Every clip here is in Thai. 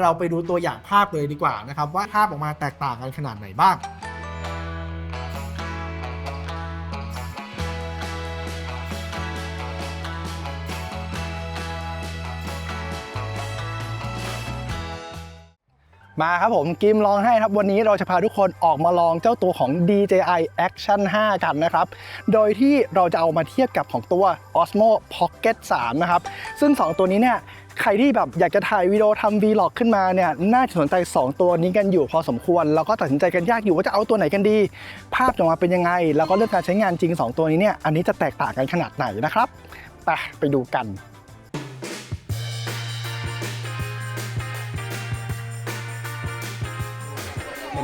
เราไปดูตัวอย่างภาพเลยดีกว่านะครับว่าภาพออกมาแตกต่างกันขนาดไหนบ้าง มาครับผมกิมลองให้ครับวันนี้เราจะพาทุกคนออกมาลองเจ้าตัวของ DJI Action 5 กันนะครับ โดยที่เราจะเอามาเทียบกับของตัว Osmo Pocket 3 นะครับ ซึ่ง 2 ตัวนี้เนี่ยใครที่แบบอยากจะถ่ายวิดีโอทำ Vlog ขึ้นมาเนี่ยน่าจะสนใจ 2 ตัวนี้กันอยู่พอสมควร แล้วก็ตัดสินใจกันยากอยู่ว่าจะเอาตัวไหนกันดี ภาพจะออกมาเป็นยังไง แล้วก็เรื่องการใช้งานจริง 2 ตัวนี้เนี่ยอันนี้จะแตกต่างกันขนาดไหนนะครับไปไปดูกัน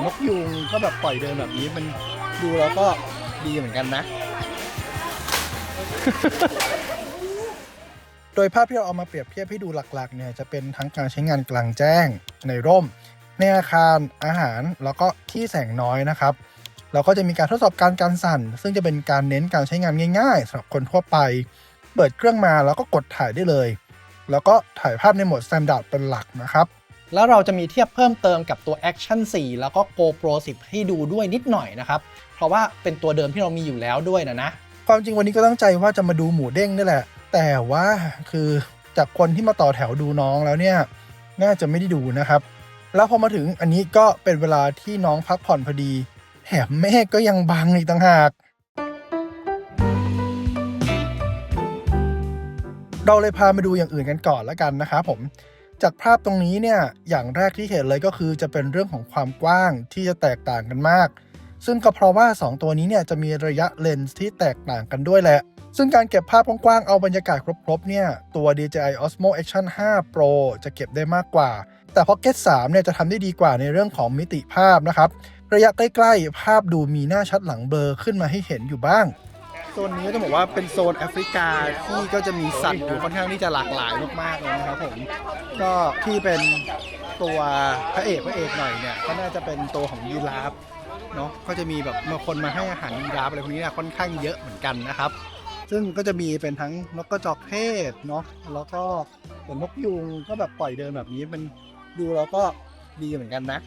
นกยูงก็แบบปล่อยเดินแบบนี้มันดูแล้วก็ดีเหมือนกันนะ โดยภาพที่เราเอามาเปรียบเทียบให้ดูหลักๆเนี่ยจะเป็นทั้งการใช้งานกลางแจ้งในร่ม ในอาคารอาหารแล้วก็ที่แสงน้อยนะครับแล้วก็จะมีการทดสอบการการสั่น ซึ่งจะเป็นการเน้นการใช้งานง่ายๆสำหรับคนทั่วไป เปิดเครื่องมาแล้วก็กดถ่ายได้เลย แล้วก็ถ่ายภาพในโหมด Standard เป็นหลักนะครับ แล้วเราจะมีเทียบเพิ่มเติมกับตัว Action 4 แล้วก็ GoPro 10 ให้ดูด้วยนิดหน่อยนะครับ เพราะว่าเป็นตัวเดิมที่เรามีอยู่แล้วด้วยนะนะ ความจริงวันนี้ก็ตั้งใจว่าจะมาดูหมูเด้งนี่แหละ แต่ว่าคือจากคนที่มาต่อแถวดูน้องแล้วเนี่ย น่าจะไม่ได้ดูนะครับ แล้วพอมาถึงอันนี้ก็เป็นเวลาที่น้องพักผ่อนพอดี แถมเมฆก็ยังบังอีกต่างหากเราเลยพามาดูอย่างอื่นกันก่อนแล้วกันนะครับผม จากภาพตรงนี้เนี่ยอย่างแรกที่เห็นเลยก็คือจะเป็นเรื่องของความกว้างที่จะแตกต่างกันมาก ซึ่งก็เพราะว่า 2 ตัวนี้เนี่ยจะมีระยะเลนส์ที่แตกต่างกันด้วยแหละ ซึ่งการเก็บภาพกว้างๆเอาบรรยากาศครบๆเนี่ยตัว DJI Osmo Action 5 Pro จะเก็บได้มากกว่า แต่ Pocket 3เนี่ยจะทำได้ดีกว่าในเรื่องของมิติภาพนะครับระยะใกล้ๆ ภาพดูมีหน้าชัดหลังเบลอขึ้นมาให้เห็นอยู่บ้าง โซนนี้ต้องบอกว่าเป็นโซนแอฟริกาที่ก็จะมีสัตว์อยู่ค่อนข้างที่จะหลากหลายมากๆเลยนะครับผมก็ที่เป็นตัวพระเอกพระเอกหน่อยเนี่ยก็น่าจะเป็นตัวของยีราฟเนาะก็จะมีแบบมาคนมาให้อาหารยีราฟอะไรพวกนี้นะค่อนข้างเยอะเหมือนกันนะครับ ซึ่งก็จะมีเป็นทั้งนกกระจอกเทศเนาะแล้วก็เป็นนกยูงก็แบบปล่อยเดินแบบนี้มันดูแล้วก็ดีเหมือนกันนะ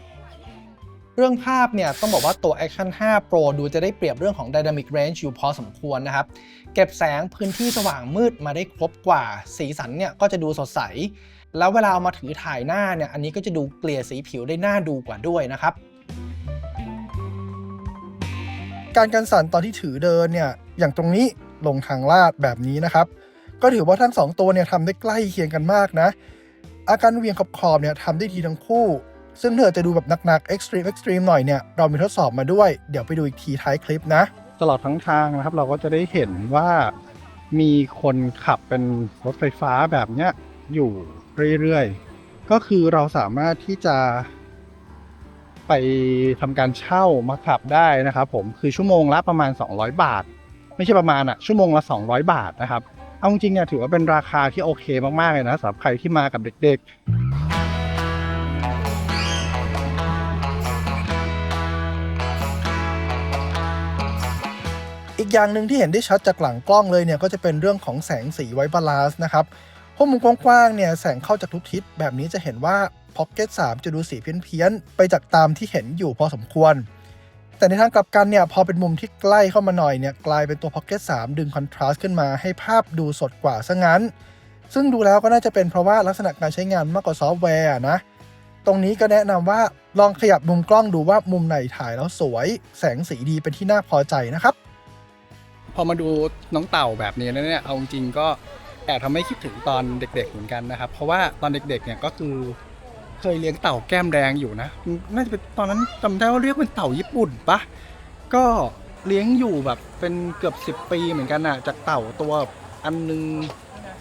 เรื่องภาพเนี่ยต้องบอกว่าตัว Action 5 Pro ดูจะได้เปรียบเรื่องของ Dynamic Range อยู่พอสมควรนะครับ เก็บแสงพื้นที่สว่างมืดมาได้ครบกว่า สีสันเนี่ยก็จะดูสดใส แล้วเวลาเอามาถือถ่ายหน้าเนี่ยอันนี้ก็จะดูเกลี่ยสีผิวได้น่าดูกว่าด้วยนะครับ การกันสั่นตอนที่ถือเดินเนี่ยอย่างตรงนี้ลงทางลาดแบบนี้นะครับ ก็ถือว่าทั้งสองตัวเนี่ยทำได้ใกล้เคียงกันมากนะ อาการเวียงขอบๆเนี่ยทำได้ดีทั้งคู่ ซึ่งเธอจะดูแบบหนักๆ extreme extreme หน่อยเนี่ย เรามีทดสอบมาด้วย เดี๋ยวไปดูอีกทีท้ายคลิปนะ ตลอดทั้งทางนะครับ เราก็จะได้เห็นว่ามีคนขับเป็นรถไฟฟ้าแบบเนี้ยอยู่เรื่อยๆ ก็คือเราสามารถที่จะไปทำการเช่ามาขับได้นะครับผมคือชั่วโมงละประมาณ 200 บาท ไม่ใช่ประมาณอะชั่วโมงละ 200 บาทนะครับ เอาจริงๆเนี่ยถือว่าเป็นราคาที่โอเคมากๆเลยนะสำหรับใครที่มากับเด็กๆ อย่างหนึ่งที่เห็นได้ชัดจากหลังกล้องเลยเนี่ยก็จะเป็นเรื่องของแสงสีไวบาลานซ์นะครับพราะมุมกว้างๆเนี่ยแสงเข้าจากทุกทิศแบบนี้จะเห็นว่า Pocket 3จะดูสีเพี้ยนๆไปจากตามที่เห็นอยู่พอสมควร แต่ในทางกลับกันเนี่ยพอเป็นมุมที่ใกล้เข้ามาหน่อยเนี่ยกลายเป็นตัว Pocket 3ดึงคอนทราสต์ขึ้นมาให้ภาพดูสดกว่าซะงั้น ซึ่งดูแล้วก็น่าจะเป็นเพราะว่าลักษณะการใช้งานมากกว่าซอฟต์แวร์นะตรงนี้ก็แนะนำว่าลองขยับมุมกล้องดูว่ามุมไหนถ่ายแล้วสวย แสงสีดีเป็นที่น่าพอใจนะครับ พอมาดูน้องเต่าแบบนี้แล้วเนี่ยเอาจริงก็แอบทำให้คิดถึงตอนเด็ก ๆเหมือนกันนะครับ เพราะว่าตอนเด็กๆเนี่ยก็คือเคยเลี้ยงเต่าแก้มแดงอยู่นะน่าจะเป็นตอนนั้นจำได้ว่าเรียกเป็นเต่าญี่ปุ่นปะก็เลี้ยงอยู่แบบเป็นเกือบ 10 ปีเหมือนกันอะจากเต่าตัวอันนึง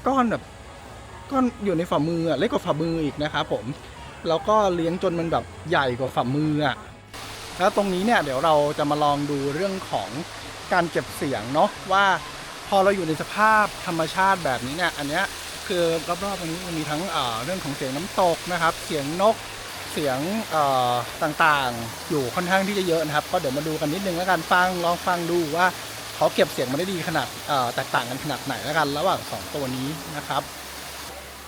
ก้อนแบบก้อนอยู่ในฝ่ามืออะเล็กกว่าฝ่ามืออีกนะครับผมแล้วก็เลี้ยงจนมันแบบใหญ่กว่าฝ่ามืออะ แล้วตรงนี้เนี่ยเดี๋ยวเราจะมาลองดูเรื่องของการเก็บเสียงเนาะว่าพอเราอยู่ในสภาพธรรมชาติแบบนี้เนี่ยอันเนี้ยคือรอบๆตรงนี้มันมีทั้งเรื่องของเสียงน้ำตกนะครับ เสียงนกเสียงต่างๆ อยู่ค่อนข้างที่จะเยอะนะครับ ก็เดี๋ยวมาดูกันนิดนึงแล้วกันฟังลองฟังดูว่าเขาเก็บเสียงมาได้ดีขนาดแตกต่างกันขนาดไหนแล้วกัน ระหว่างสองตัวนี้นะครับ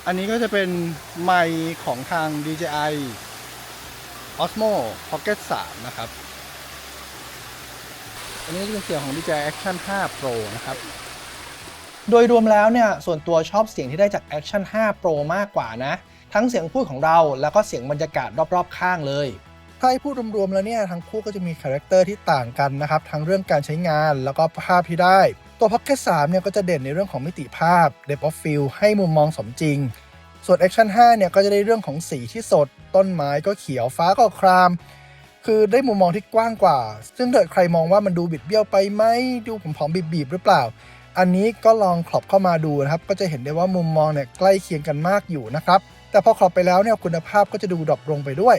อันนี้ก็จะเป็นไมค์ของทาง DJI Osmo Pocket 3 นะครับ อันนี้จะเป็นเสียงของ DJI Action 5 Pro นะครับ โดยรวมแล้วเนี่ย ส่วนตัวชอบเสียงที่ได้จาก Action 5 Pro มากกว่านะ ทั้งเสียงพูดของเราแล้วก็เสียงบรรยากาศรอบๆ ข้างเลยถ้าให้พูดรวมๆแล้วเนี่ยทั้งคู่ก็จะมีคาแรคเตอร์ที่ต่างกันนะครับ ทั้งเรื่องการใช้งานแล้วก็ภาพที่ได้ ตัว Pocket 3เนี่ยก็จะเด่นในเรื่องของมิติภาพ Depth of Field ให้มุมมองสมจริง ส่วน Action 5 เนี่ยก็จะได้เรื่องของสีที่สด ต้นไม้ก็เขียวฟ้าก็คราม คือได้มุมมองที่กว้างกว่า ซึ่งเกิดใครมองว่ามันดูบิดเบี้ยวไปไหมดูผอมๆบีบๆหรือเปล่า อันนี้ก็ลองครอบเข้ามาดูนะครับ ก็จะเห็นได้ว่ามุมมองเนี่ยใกล้เคียงกันมากอยู่นะครับ แต่พอครอบไปแล้วเนี่ยคุณภาพก็จะดูดรอปลงไปด้วย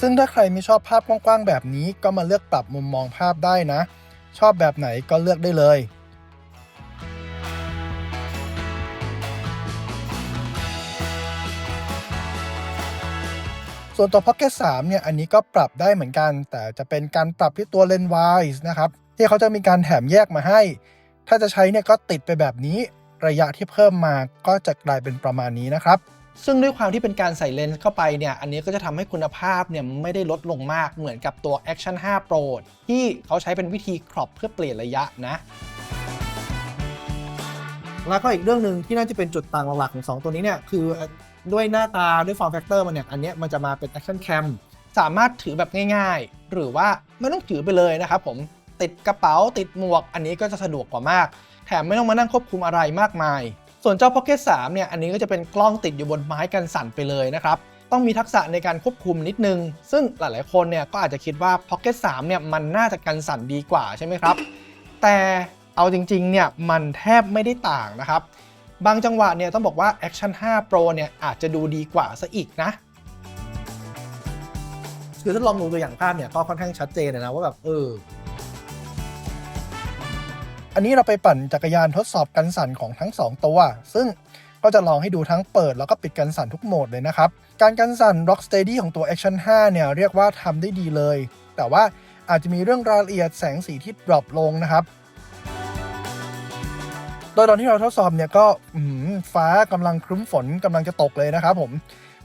ซึ่งถ้าใครไม่ชอบภาพกว้างๆแบบนี้ก็มาเลือกปรับมุมมองภาพได้นะ ชอบแบบไหนก็เลือกได้เลย ส่วนตัว Pocket 3เนี่ยอันนี้ก็ปรับได้เหมือนกัน แต่จะเป็นการปรับที่ตัวเลนส์ wise นะครับที่เขาจะมีการแถมแยกมาให้ ถ้าจะใช้เนี่ยก็ติดไปแบบนี้ระยะที่เพิ่มมาก็จะกลายเป็นประมาณนี้นะครับซึ่งด้วยความที่เป็นการใส่เลนส์เข้าไปเนี่ย อันนี้ก็จะทำให้คุณภาพเนี่ยไม่ได้ลดลงมากเหมือนกับตัว Action 5 Pro ที่เขาใช้เป็นวิธีครอบเพื่อเปลี่ยนระยะนะ แล้วก็อีกเรื่องหนึ่งที่น่าจะเป็นจุดต่างหลักๆของ 2 ตัวนี้เนี่ยคือ ด้วยหน้าตาด้วย form factor มันเนี่ยอันเนี้ยมันจะมาเป็น action cam สามารถถือแบบง่ายๆ หรือว่าไม่ต้องถือไปเลยนะครับผมติดกระเป๋าติดหมวก อันนี้ก็จะสะดวกกว่ามาก แถมไม่ต้องมานั่งควบคุมอะไรมากมาย ส่วนเจ้า Pocket 3เนี่ยอันนี้ก็จะเป็นกล้องติดอยู่บนไม้กันสั่นไปเลยนะครับต้องมีทักษะในการควบคุมนิดนึง ซึ่งหลายๆคนเนี่ยก็อาจจะคิดว่า Pocket 3เนี่ยมันน่าจะกันสั่นดีกว่าใช่ไหมครับ แต่เอาจริงๆเนี่ยมันแทบไม่ได้ต่างนะครับ บางจังหวะเนี่ยต้องบอกว่า Action 5 Pro เนี่ยอาจจะดูดีกว่าซะอีกนะคือถ้าลองดูตัวอย่างภาพเนี่ยก็ค่อนข้างชัดเจนนะว่าแบบเออ อันนี้เราไปปั่นจักรยานทดสอบกันสั่นของทั้ง 2 ตัว ซึ่งก็จะลองให้ดูทั้งเปิดแล้วก็ปิดกันสั่นทุกโหมดเลยนะครับ การกันสั่น Rock Steady ของตัว Action 5 เนี่ยเรียกว่าทำได้ดีเลย แต่ว่าอาจจะมีเรื่องรายละเอียดแสงสีที่ดรอปลงนะครับ โดยตอนที่เราทดสอบเนี่ยก็ฟ้ากำลังครึ้มฝนกำลังจะตกเลยนะครับผม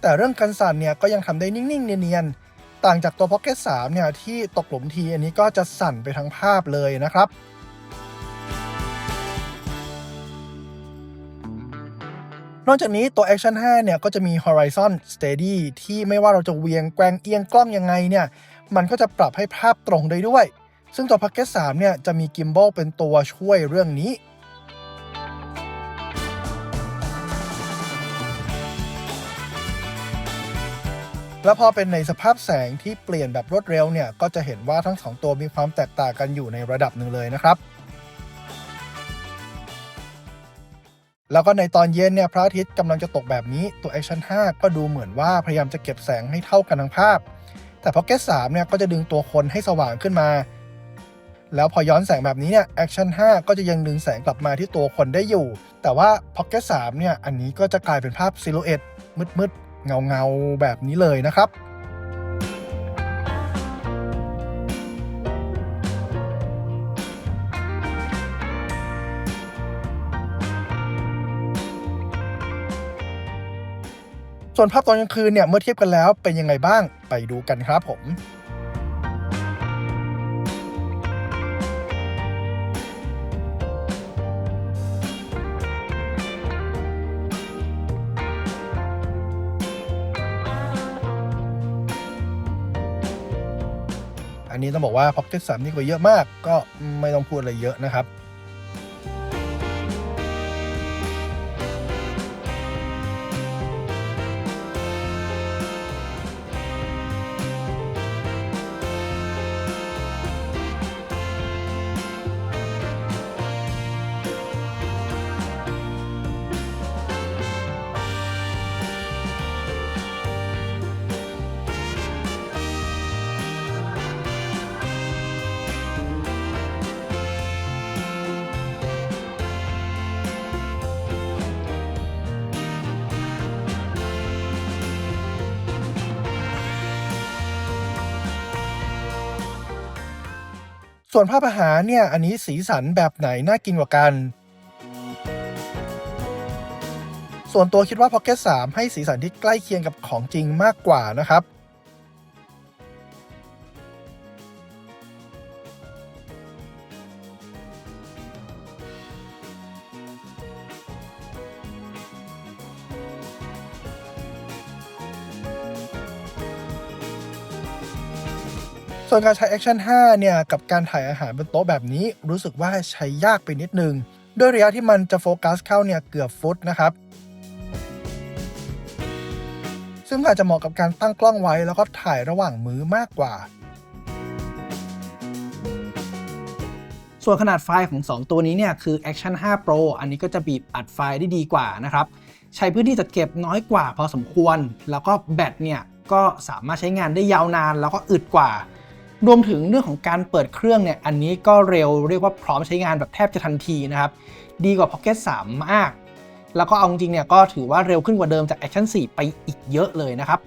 แต่เรื่องกันสั่นเนี่ยก็ยังทำได้นิ่งๆ เนียนๆ ต่างจากตัว Pocket 3เนี่ยที่ตกหลุมทีอันนี้ก็จะสั่นไปทั้งภาพเลยนะครับนอกจากนี้ตัว Action 5 เนี่ยก็จะมี Horizon Steady ที่ไม่ว่าเราจะเวียงแกวงเอียงกล้องยังไงเนี่ย มันก็จะปรับให้ภาพตรงได้ด้วย ซึ่งตัว Pocket 3 เนี่ยจะมี Gimbal เป็นตัวช่วยเรื่องนี้ แล้วพอเป็นในสภาพแสงที่เปลี่ยนแบบรวดเร็วเนี่ยก็จะเห็นว่าทั้งสองตัวมีความแตกต่างกันอยู่ในระดับหนึ่งเลยนะครับ แล้วก็ในตอนเย็นเนี่ยพระอาทิตย์กำลังจะตกแบบนี้ตัว Action 5 ก็ดูเหมือนว่าพยายามจะเก็บแสงให้เท่ากันทั้งภาพ แต่ Pocket 3เนี่ยก็จะดึงตัวคนให้สว่างขึ้นมา แล้วพอย้อนแสงแบบนี้เนี่ย Action 5 ก็จะยังดึงแสงกลับมาที่ตัวคนได้อยู่ แต่ว่า Pocket 3เนี่ยอันนี้ก็จะกลายเป็นภาพซิลูเอตมืด ๆเงาๆแบบนี้เลยนะครับ ส่วนภาพตอนกลางคืนเนี่ยเมื่อเทียบกันแล้วเป็นยังไงบ้างไปดูกันครับผม บอกว่า Pocket 3 นี่ก็เยอะมาก ก็ไม่ต้องพูดอะไรเยอะนะครับ ส่วนภาพอาหารเนี่ยอันนี้สีสันแบบไหนน่ากินกว่ากัน ส่วนตัวคิดว่าพ็ Pocket 3 ให้สีสันที่ใกล้เคียงกับของจริงมากกว่านะครับ ส่วนการใช้ Action 5 เนี่ย กับการถ่ายอาหารบนโต๊ะแบบนี้ รู้สึกว่าใช้ยากไปนิดนึง ด้วยระยะที่มันจะโฟกัสเข้าเนี่ยเกือบฟุตนะครับ ซึ่งอาจจะเหมาะกับการตั้งกล้องไว้แล้วก็ถ่ายระหว่างมื้อมากกว่า ส่วนขนาดไฟล์ของ 2 ตัวนี้เนี่ยคือ Action 5 Pro อันนี้ก็จะบีบอัดไฟล์ได้ดีกว่านะครับใช้พื้นที่จัดเก็บน้อยกว่าพอสมควร แล้วก็แบตเนี่ยก็สามารถใช้งานได้ยาวนานแล้วก็อึดกว่า รวมถึงเรื่องของการเปิดเครื่องเนี่ยอันนี้ก็เร็วเรียกว่าพร้อมใช้งานแบบแทบจะทันทีนะครับ ดีกว่า Pocket 3 มาก แล้วก็เอาจริงเนี่ยก็ถือว่าเร็วขึ้นกว่าเดิมจาก Action 4 ไปอีกเยอะเลยนะครับ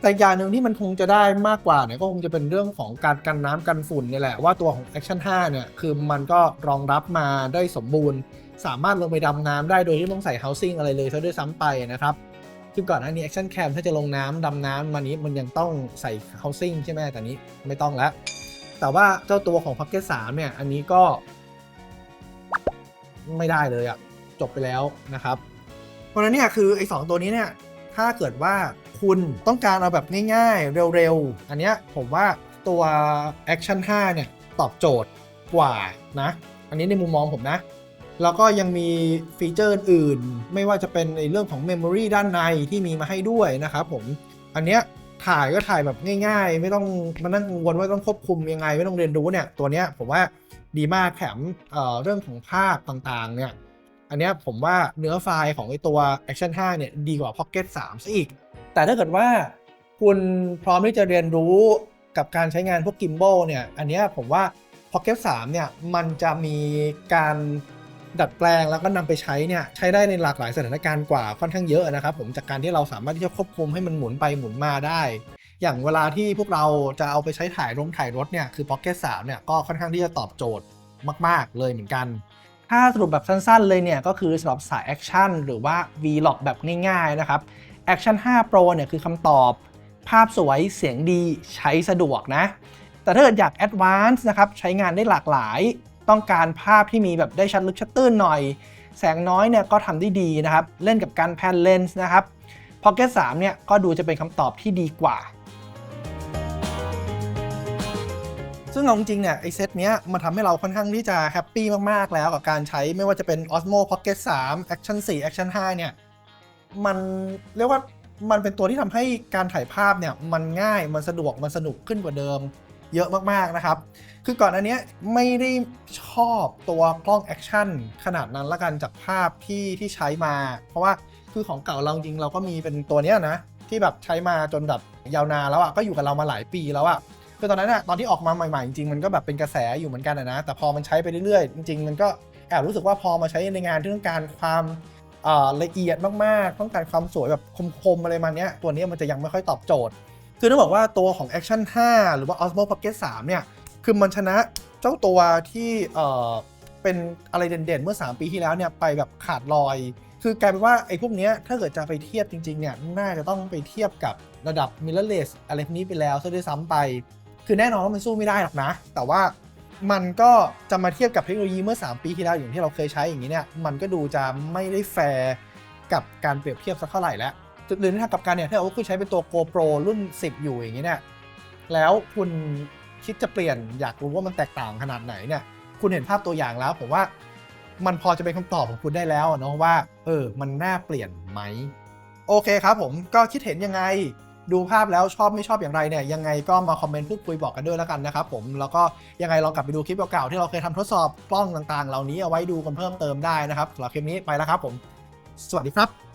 แต่อย่างหนึ่งที่มันคงจะได้มากกว่าเนี่ยก็คงจะเป็นเรื่องของการกันน้ำกันฝุ่นนี่แหละว่าตัวของ Action 5 เนี่ยคือมันก็รองรับมาได้สมบูรณ์ สามารถลงไปดำน้ำได้โดยที่ไม่ต้องใส่ housing อะไรเลยซะด้วยซ้ำไปนะครับ คือก่อนหน้านี้ Action Cam ถ้าจะลงน้ำดำน้ำมานี้มันยังต้องใส่ housing ใช่ไหมแต่นี้ไม่ต้องแล้ว แต่ว่าเจ้าตัวของ Pocket 3เนี่ย อันนี้ก็ ไม่ได้เลยอะจบไปแล้วนะครับ เพราะนั้นเนี่ยคือไอ้สองตัวนี้เนี่ย ถ้าเกิดว่าคุณต้องการเอาแบบง่ายๆ เร็วๆ อันเนี้ยผมว่าตัว Action 5 เนี่ย ตอบโจทย์กว่านะ อันนี้ในมุมมองผมนะ แล้วก็ยังมีฟีเจอร์อื่น ไม่ว่าจะเป็นในเรื่องของ Memory ด้านในที่มีมาให้ด้วยนะครับผม อันเนี้ยถ่ายก็ถ่ายแบบง่าย ๆ ไม่ต้องมานั่งกังวลว่าต้องควบคุมยังไง ไม่ต้องเรียนรู้เนี่ย ตัวเนี้ยผมว่าดีมากแถมเเรื่องของภาพต่างๆ เนี่ย อันเนี้ยผมว่าเนื้อไฟล์ของไอตัว Action 5 เนี่ยดีกว่า Pocket 3ซะอีก แต่ถ้าเกิดว่าคุณพร้อมที่จะเรียนรู้กับการใช้งานพวก Gimbal เนี่ย อันเนี้ยผมว่า Pocket 3 เนี่ย มันจะมีการ ดัดแปลงแล้วก็นำไปใช้เนี่ยใช้ได้ในหลากหลายสถานการณ์กว่าค่อนข้างเยอะนะครับผมจากการที่เราสามารถที่จะควบคุมให้มันหมุนไปหมุนมาได้ อย่างเวลาที่พวกเราจะเอาไปใช้ถ่ายลงถ่ายรถเนี่ยคือ Pocket 3เนี่ยก็ค่อนข้างที่จะตอบโจทย์มาก ๆ เลยเหมือนกัน ถ้าสรุปแบบสั้น ๆ เลยเนี่ยก็คือสำหรับสายแอคชั่นหรือว่า Vlog แบบง่าย ๆ นะครับ Action 5 Pro เนี่ยคือคำตอบ ภาพสวยเสียงดีใช้สะดวกนะแต่ถ้าเกิดอยาก Advance นะครับใช้งานได้หลากหลาย ต้องการภาพที่มีแบบได้ชัดลึกชัดตื้นหน่อย แสงน้อยเนี่ยก็ทำได้ดีนะครับ เล่นกับการแพนเลนส์นะครับ Pocket 3เนี่ยก็ดูจะเป็นคำตอบที่ดีกว่า ซึ่งเอาจริงๆเนี่ยไอเซตเนี้ยมันทำให้เราค่อนข้างที่จะแฮปปี้มาก ๆ แล้วกับการใช้ไม่ว่าจะเป็น Osmo Pocket 3 Action 4 Action 5เนี่ยมันเรียกว่ามันเป็นตัวที่ทำให้การถ่ายภาพเนี่ยมันง่ายมันสะดวกมันสนุกขึ้นกว่าเดิม เยอะมากๆนะครับ คือก่อนอันเนี้ยไม่ได้ชอบตัวกล้องแอคชั่นขนาดนั้นละกันจากภาพที่ที่ใช้มา เพราะว่าคือของเก่าเราจริงเราก็มีเป็นตัวเนี้ยนะ ที่แบบใช้มาจนแบบยาวนานแล้วอะ่ะก็อยู่กับเรามาหลายปีแล้วอะ่ะคือตอนนั้นอะตอนที่ออกมาใหม่ๆจริงๆมันก็แบบเป็นกระแสอยู่เหมือนกันนะ แต่พอมันใช้ไปเรื่อยๆ จริงๆ มันก็แอบรู้สึกว่าพอมาใช้ในงานที่ต้องการความละเอียดมากๆ ต้องการความสวยแบบคมๆอะไรมาเนี้ยตัวเนี้ยมันจะยังไม่ค่อยตอบโจทย์ คือต้องบอกว่าตัวของ Action 5 หรือว่า Osmo Pocket 3 เนี่ย คือมันชนะเจ้าตัวที่เอ่อเป็นอะไรเด่นๆ เมื่อ 3 ปีที่แล้วเนี่ยไปแบบขาดลอย คือกลายเป็นว่าไอ้พวกเนี้ยถ้าเกิดจะไปเทียบจริงๆเนี่ยน่าจะต้องไปเทียบกับระดับ mirrorless อะไรพวกนี้ไปแล้วซะด้วยซ้ำไป คือแน่นอนว่ามันสู้ไม่ได้หรอกนะ แต่ว่ามันก็จะมาเทียบกับเทคโนโลยีเมื่อ 3 ปีที่แล้วอย่างที่เราเคยใช้อย่างนี้เนี่ยมันก็ดูจะไม่ได้แฟร์กับการเปรียบเทียบสักเท่าไหร่แล้ว หรือในทางกลับกันเนี่ยถ้าเอาคุณใช้เป็นตัว GoPro รุ่น 10 อยู่อย่างนี้เนี่ยแล้วคุณคิดจะเปลี่ยนอยากรู้ว่ามันแตกต่างขนาดไหนเนี่ย คุณเห็นภาพตัวอย่างแล้วผมว่ามันพอจะเป็นคำตอบของคุณได้แล้วเนาะว่า เออ มันน่าเปลี่ยนไหม โอเคครับผมก็คิดเห็นยังไง ดูภาพแล้วชอบไม่ชอบอย่างไรเนี่ย ยังไงก็มาคอมเมนต์พูดคุยบอกกันด้วยแล้วกันนะครับผมแล้วก็ยังไงลองกลับไปดูคลิปเก่าๆที่เราเคยทำทดสอบกล้องต่างๆ เหล่านี้เอาไว้ดูกันเพิ่มเติมได้นะครับสำหรับคลิปนี้ไปแล้วครับผม สวัสดีครับ